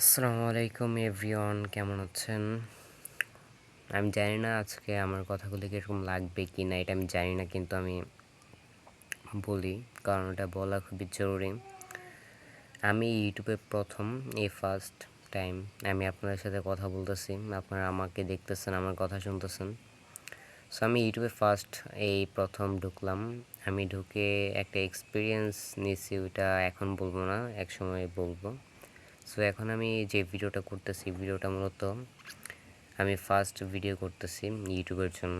আসসালামু আলাইকুম এভরিওয়ান, কেমন আছেন? আমি জানি না আজকে আমার কথাগুলি কীরকম লাগবে কি না এটা আমি জানি না, কিন্তু আমি বলি, কারণ এটা বলা খুবই জরুরি। আমি ইউটিউবে প্রথম এ ফার্স্ট টাইম আমি আপনাদের সাথে কথা বলতেছি, আপনারা আমাকে দেখতেছেন, আমার কথা শুনতেছেন। সো আমি ইউটিউবে ফার্স্ট এই প্রথম ঢুকলাম, আমি ঢুকে একটা এক্সপিরিয়েন্স নিয়েছি ওইটা এখন বলব না এক সময় বলব। সো এখন আমি যে ভিডিওটা করতেছি ভিডিওটা মূলত আমি ফার্স্ট ভিডিও করতেছি ইউটিউবের জন্য।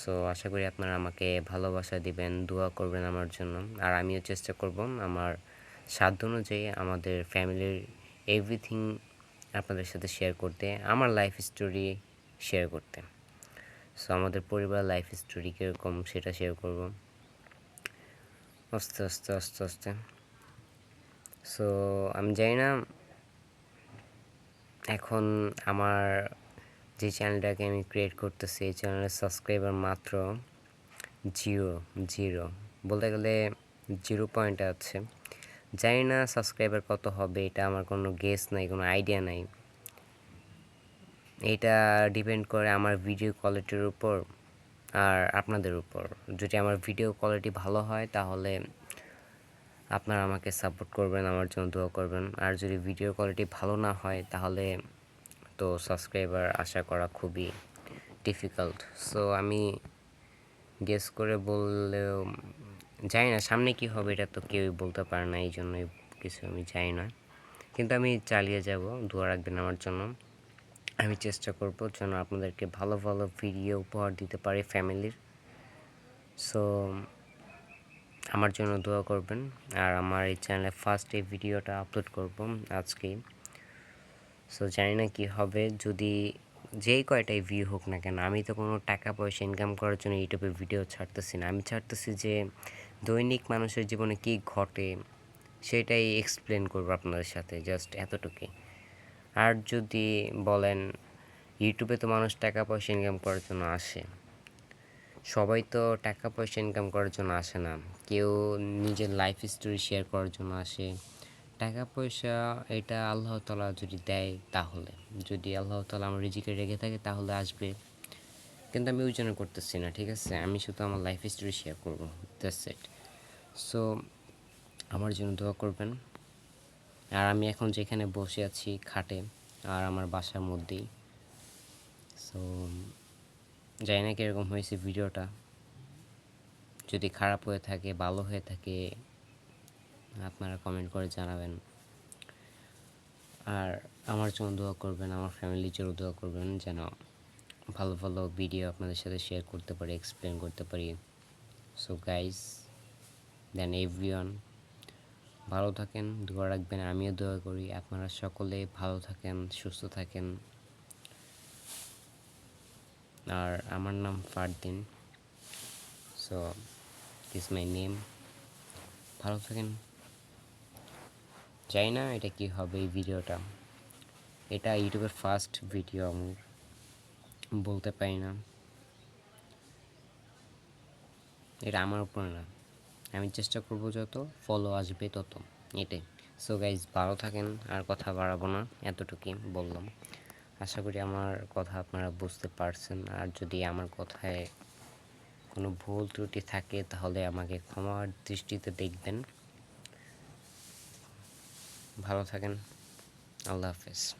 সো আশা করি আপনারা আমাকে ভালোবাসা দিবেন, দোয়া করবেন আমার জন্য। আর আমিও চেষ্টা করব আমার সাধ্য অনুযায়ী আমাদের ফ্যামিলির এভরিথিং আপনাদের সাথে শেয়ার করতে, আমার লাইফ স্টোরি শেয়ার করতে। সো আমাদের পরিবার লাইফ স্টোরি কীরকম সেটা শেয়ার করব। আস্তে আস্তে আস্তে আস্তে। সো আমি জানি না এখন আমার যে চ্যানেলটাকে আমি ক্রিয়েট করতেছি, এই চ্যানেলের সাবস্ক্রাইবার মাত্র জিরো জিরো। বলতে গেলে জিরো পয়েন্ট আছে। জানি না সাবস্ক্রাইবার কত হবে, এটা আমার কোনো গেস নাই, কোনো আইডিয়া নাই। এটা ডিপেন্ড করে আমার ভিডিও কোয়ালিটির উপর আর আপনাদের উপর। যদি আমার ভিডিও কোয়ালিটি ভালো হয়, তাহলে আপনারা আমাকে সাপোর্ট করবেন, আমার জন্য দোয়া করবেন। আর যদি ভিডিও কোয়ালিটি ভালো না হয়, তাহলে তো সাবস্ক্রাইবার আশা করা খুবই ডিফিকাল্ট সো আমি গেস করে বললেও জানি না, সামনে কি হবে এটা তো কেউই বলতে পারে না, এই জন্যই কিছু আমি জানি না। কিন্তু আমি চালিয়ে যাব, দোয়া রাখবেন আমার জন্য। আমি চেষ্টা করব যেন আপনাদেরকে ভালো ভালো ভিডিও উপহার দিতে পারি ফ্যামিলির সো আমার জন্য দোয়া করবেন। আর আমার এই চ্যানেলে ফার্স্ট এই ভিডিওটা আপলোড করব আজকেই সো জানি না কী হবে। যদি যেই কয়টাই ভিউ হোক না কেন, আমি তো কোনো টাকা পয়সা ইনকাম করার জন্য ইউটিউবে ভিডিও ছাড়তেছি না। আমি ছাড়তেছি যে দৈনিক মানুষের জীবনে কী ঘটে, সেটাই এক্সপ্লেন করব আপনাদের সাথে জাস্ট এতটুকুই। আর যদি বলেন ইউটিউবে তো মানুষ টাকা পয়সা ইনকাম করার জন্য আসে। সবাই তো টাকা পয়সা ইনকাম করার জন্য আসে না। কেউ নিজের লাইফ স্টোরি শেয়ার করার জন্য আসে। টাকা পয়সা এটা আল্লাহ তালা যদি দেয় তাহলে, যদি আল্লাহ তালা আমার রিজিকে রেখে থাকে তাহলে আসবে। কিন্তু আমি ওই জন্য করতেছি না, ঠিক আছে? আমি শুধু আমার লাইফ স্টোরি শেয়ার করব দ্যাটস সো আমার জন্য দোয়া করবেন। আর আমি এখন যেখানে বসে আছি, খাটে, আর আমার বাসার মধ্যেই। সো জানি না কীরকম হয়েছে ভিডিওটা। যদি খারাপ হয়ে থাকে, ভালো হয়ে থাকে, আপনারা কমেন্ট করে জানাবেন। আর আমার জন্য দোয়া করবেন, আমার ফ্যামিলির জন্য দোয়া করবেন, যেন ভালো ভালো ভিডিও আপনাদের সাথে শেয়ার করতে পারি এক্সপ্লেন করতে পারি। সো গাইজ দেন এভরিওয়ান ভালো থাকেন, দোয়া রাখবেন, আমিও দোয়া করি। আপনারা সকলে ভালো থাকেন, সুস্থ থাকেন। আর আমার নাম Fardin. So this my name ভালো থাকেন। জানি না এটা কি হবে এই ভিডিওটা। এটা ইউটিউবের ফার্স্ট ভিডিও আমি বলতে পারি না। এটা আমার উপর না। আমি চেষ্টা করব যত ফলো আসবে তত। এটাই। সো গাইজ ভালো থাকেন, আর কথা বাড়াবো না, এতটুকুই বললাম। আশা করি আমার কথা আপনারা বুঝতে পারছেন। আর যদি আমার কথায় কোনো ভুল ত্রুটি থাকে, তাহলে আমাকে ক্ষমার দৃষ্টিতে দেখবেন। ভালো থাকেন। আল্লাহ হাফেজ।